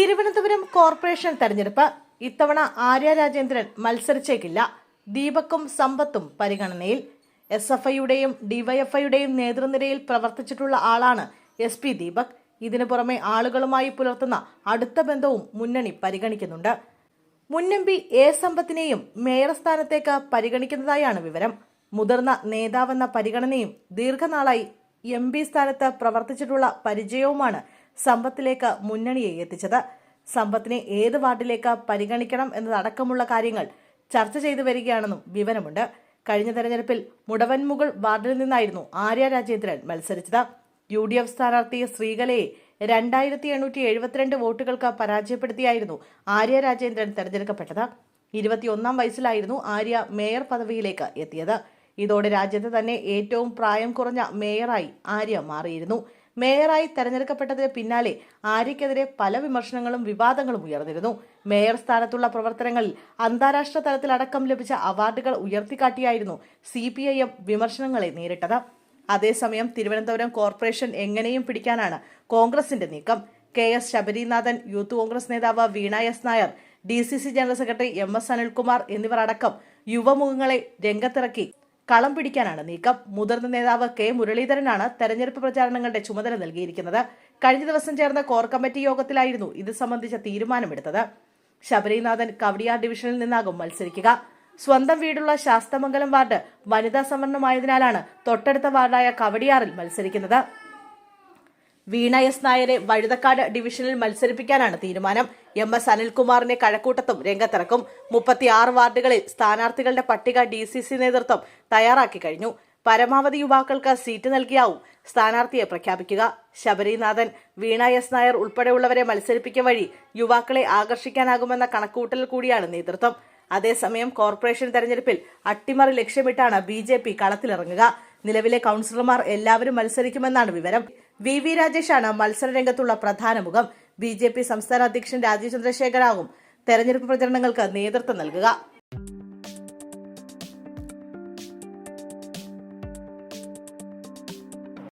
Thiruvananthapuram corporation തെരഞ്ഞെടുപ്പ്. ഇത്തവണ ആര്യ രാജേന്ദ്രൻ മത്സരിച്ചേക്കില്ല. ദീപക്കും സമ്പത്തും പരിഗണനയിൽ. എസ് എഫ് ഐയുടെയും ഡിവൈഎഫ്ഐയുടെയും നേതൃനിരയിൽ പ്രവർത്തിച്ചിട്ടുള്ള ആളാണ് എസ് പി ദീപക്. ഇതിനു പുറമെ ആളുകളുമായി പുലർത്തുന്ന അടുത്ത ബന്ധവും മുന്നണി പരിഗണിക്കുന്നുണ്ട്. മുന്നമ്പി എ സമ്പത്തിനെയും മേയർ സ്ഥാനത്തേക്ക് പരിഗണിക്കുന്നതായാണ് വിവരം. മുതിർന്ന നേതാവെന്ന പരിഗണനയും ദീർഘനാളായി എം പി സ്ഥാനത്ത് പ്രവർത്തിച്ചിട്ടുള്ള പരിചയവുമാണ് സമ്പത്തിലേക്ക് മുന്നണിയെ എത്തിച്ചത്. സമ്പത്തിനെ ഏത് വാർഡിലേക്ക് പരിഗണിക്കണം എന്നതടക്കമുള്ള കാര്യങ്ങൾ ചർച്ച ചെയ്തു വരികയാണെന്നും വിവരമുണ്ട്. കഴിഞ്ഞ തെരഞ്ഞെടുപ്പിൽ മുടവൻമുകൾ വാർഡിൽ നിന്നായിരുന്നു ആര്യ രാജേന്ദ്രൻ മത്സരിച്ചത്. യു ഡി എഫ് സ്ഥാനാർത്ഥി ശ്രീകലയെ രണ്ടായിരത്തി എണ്ണൂറ്റി എഴുപത്തിരണ്ട് വോട്ടുകൾക്ക് പരാജയപ്പെടുത്തിയായിരുന്നു ആര്യ രാജേന്ദ്രൻ തെരഞ്ഞെടുക്കപ്പെട്ടത്. ഇരുപത്തിയൊന്നാം വയസ്സിലായിരുന്നു ആര്യ മേയർ പദവിയിലേക്ക് എത്തിയത്. ഇതോടെ രാജ്യത്ത് തന്നെ ഏറ്റവും പ്രായം കുറഞ്ഞ മേയറായി ആര്യ മാറിയിരുന്നു. മേയറായി തെരഞ്ഞെടുക്കപ്പെട്ടതിന് പിന്നാലെ ആര്യക്കെതിരെ പല വിമർശനങ്ങളും വിവാദങ്ങളും ഉയർന്നിരുന്നു. മേയർ സ്ഥാനത്തുള്ള പ്രവർത്തനങ്ങളിൽ അന്താരാഷ്ട്ര തലത്തിലടക്കം ലഭിച്ച അവാർഡുകൾ ഉയർത്തിക്കാട്ടിയായിരുന്നു സി പി ഐ എം വിമർശനങ്ങളെ നേരിട്ടത്. അതേസമയം തിരുവനന്തപുരം കോർപ്പറേഷൻ എങ്ങനെയും പിടിക്കാനാണ് കോൺഗ്രസിന്റെ നീക്കം. K S Sabarinathan youth congress നേതാവ് Veena S Nair D C C general secretary M S Anilkumar എന്നിവർ അടക്കം യുവമുഖങ്ങളെ രംഗത്തിറക്കി കളം പിടിക്കാനാണ് നീക്കം. മുതിർന്ന നേതാവ് കെ മുരളീധരനാണ് തെരഞ്ഞെടുപ്പ് പ്രചാരണങ്ങളുടെ ചുമതല നൽകിയിരിക്കുന്നത്. കഴിഞ്ഞ ദിവസം ചേർന്ന കോർ കമ്മിറ്റി യോഗത്തിലായിരുന്നു ഇത് സംബന്ധിച്ച തീരുമാനമെടുത്തത്. ശബരിനാഥൻ കവടിയാർ ഡിവിഷനിൽ നിന്നാകും മത്സരിക്കുക. സ്വന്തം വീടുള്ള ശാസ്തമംഗലം വാർഡ് വനിതാ സംവരണമായതിനാലാണ് തൊട്ടടുത്ത വാർഡായ കവടിയാറിൽ മത്സരിക്കുന്നത്. വീണ എസ് നായരെ വഴുതക്കാട് ഡിവിഷനിൽ മത്സരിപ്പിക്കാനാണ് തീരുമാനം. എം എസ് അനിൽകുമാറിനെ കഴക്കൂട്ടത്തും രംഗത്തിറക്കും. മുപ്പത്തിയാറ് വാർഡുകളിൽ സ്ഥാനാർത്ഥികളുടെ പട്ടിക ഡി സി സി നേതൃത്വം തയ്യാറാക്കി കഴിഞ്ഞു. പരമാവധി യുവാക്കൾക്ക് സീറ്റ് നൽകിയാവും സ്ഥാനാർത്ഥിയെ പ്രഖ്യാപിക്കുക. ശബരിനാഥൻ വീണ എസ് നായർ ഉൾപ്പെടെയുള്ളവരെ മത്സരിപ്പിക്കുക വഴി യുവാക്കളെ ആകർഷിക്കാനാകുമെന്ന കണക്കൂട്ടൽ കൂടിയാണ് നേതൃത്വം. അതേസമയം കോർപ്പറേഷൻ തെരഞ്ഞെടുപ്പിൽ അട്ടിമറി ലക്ഷ്യമിട്ടാണ് ബി കളത്തിലിറങ്ങുക. നിലവിലെ കൌൺസിലർമാർ എല്ലാവരും മത്സരിക്കുമെന്നാണ് വിവരം. വി വി രാജേഷാണ് മത്സരരംഗത്തുള്ള പ്രധാന മുഖം. ബി ജെ പി സംസ്ഥാന അധ്യക്ഷൻ രാജീവ് ചന്ദ്രശേഖരാവും തെരഞ്ഞെടുപ്പ് പ്രചരണങ്ങൾക്ക് നേതൃത്വം നൽകുക.